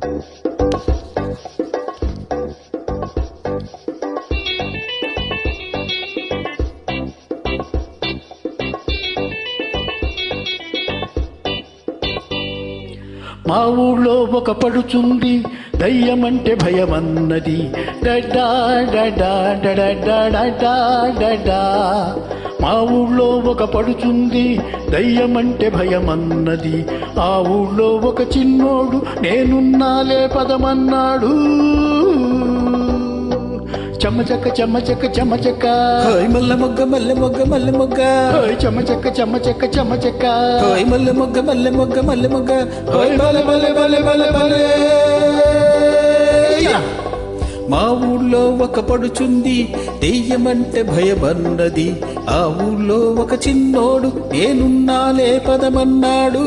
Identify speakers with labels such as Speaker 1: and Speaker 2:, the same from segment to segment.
Speaker 1: మా ఊళ్ళో ఒక పడుచుంది దయ్యమంటే భయమన్నది డడ్డా డడ్డా డడ డడ్డా డడ్డా మా ఊళ్ళో ఒక పడుచుంది దయ్యమంటే భయమన్నది. ఆ ఊళ్ళో ఒక చిన్నోడు నేనున్నాలే పదమన్నాడు. చెమ్మచక్క చెమ్మచక్క చెమ్మచక్క
Speaker 2: హోయ్ మల్ల మొగ్గ మల్లె మొగ్గ మల్లె మొగ్గ.
Speaker 1: ఓయ్ చెమ్మచక్క చెమ్మచక్క చెమ్మచక్క
Speaker 2: హోయ్ మల్లె మొగ్గ మల్లె మొగ్గ మల్లె మొగ్గ. హోయ్ బలె బలె బలె. బలె బలే. మా ఊళ్ళో ఒక పడుచుంది దెయ్యమంటే భయమన్నది. ఆ ఊళ్ళో ఒక చిన్నోడు నేనున్నాలే పదమన్నాడు.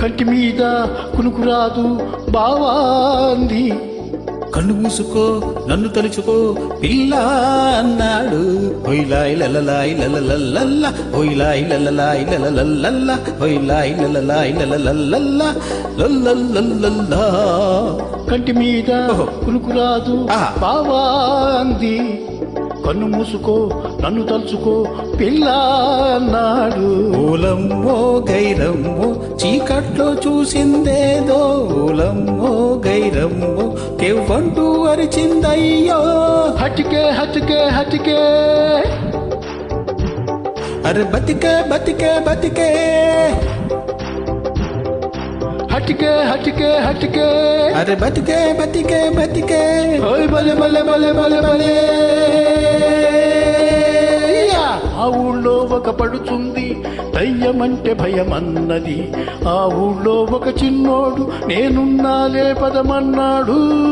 Speaker 1: కంటి మీద కునుకురాదు బావాంది
Speaker 2: కన్ను మూసుకో నన్ను తలుచుకో. పిల్ల అన్నాడు. హొయ్లాయి లలలాయి లలలల్లల్ల. హొయ్లాయి లలలాయి లలలల్లల్ల. హొయ్లాయి లలలాయి లలలల్లల్ల. లల్లల్లల్లల్లా
Speaker 1: కంటి మీద
Speaker 2: ఓహో.
Speaker 1: కునుకు రాదు
Speaker 2: ఆ.
Speaker 1: బావాంది కన్ను మూసుకో నన్ను తలుచుకో. పిల్ల అన్నాడు.
Speaker 2: ఓలమ్మో గైరమ్మో చీకట్లో చూసిందేదో. ఓలమ్మో ಗೈರಮ್ಮು ಕೆವ್ವಂಟು ಅರಿಚಿಂದಯ್ಯೋ
Speaker 1: ಹಟಿಕೆ ಹಟಿಕೆ ಹಟಿಕೆ
Speaker 2: ಅರೆ ಬತಿಕೆ ಬತಿಕೆ ಬತಿಕೆ
Speaker 1: हटके हटके हटके
Speaker 2: अरे बतके बतके बतके
Speaker 1: ओए बले बले बले बले बले ఆ ఊళ్ళో ఒక పడుచుంది దయ్యమంటే భయమన్నది. ఆ ఊళ్ళో ఒక చిన్నోడు. నేనున్నాలే పదమన్నాడు.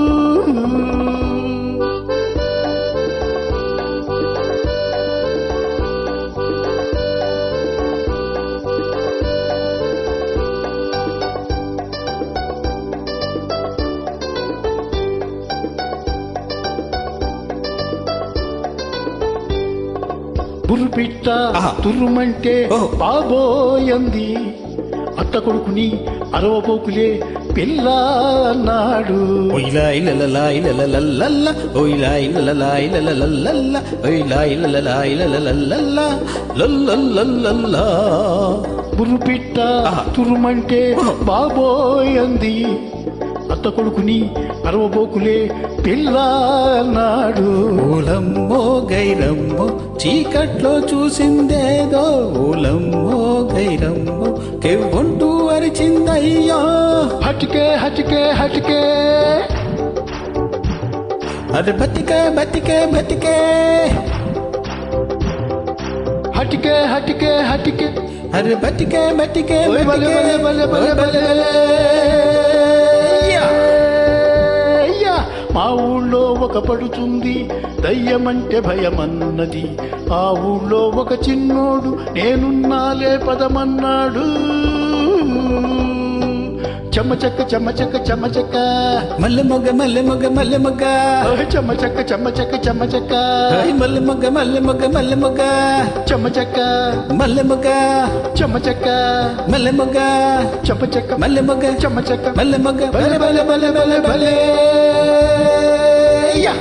Speaker 1: బుర్రుపిట్ట. తుర్రుమంటే. బాబోయంది. అత్త కొడుకుని అరవబోకులే పిల్ల అన్నాడు బుర్రుపిట్ట
Speaker 2: ఓహో.
Speaker 1: బాబోయంది. అత్త కొడుకుని అరవబోకులే పిల్ల అన్నాడు
Speaker 2: ఓలమ్మో గైరమ్మో. చీకట్లో చూసిందేదో ఓలమ్మో గైరమ్మో కెవ్వంటూ అరిచిందయ్యో
Speaker 1: హటికే హటికే హటికే
Speaker 2: అరే బతికే బతికే బతికే
Speaker 1: హటికే హటికే హటికే
Speaker 2: అరే బతికే బతికే
Speaker 1: ఓయ్ బలే బలే బలే బలే బలే చెమ్మచక్క
Speaker 2: మల్లె మొగ్గ మల్లె మొగ్గ మల్లె మొగ్గ
Speaker 1: ఓయ్ చెమ్మచక్క చెమ్మచక్క చెమ్మచక్క
Speaker 2: హాయ్ మల్లె మొగ్గ మల్లె మొగ్గ మల్లె మొగ్గ
Speaker 1: చెమ్మచక్క
Speaker 2: మల్లె మొగ్గ
Speaker 1: చెమ్మచక్క
Speaker 2: మల్లె మొగ్గ
Speaker 1: చెమ్మచక్క
Speaker 2: మల్లె మొగ్గ
Speaker 1: చెమ్మచక్క
Speaker 2: మల్లె మొగ్గ
Speaker 1: బలే బలే బలే బలే బలే యా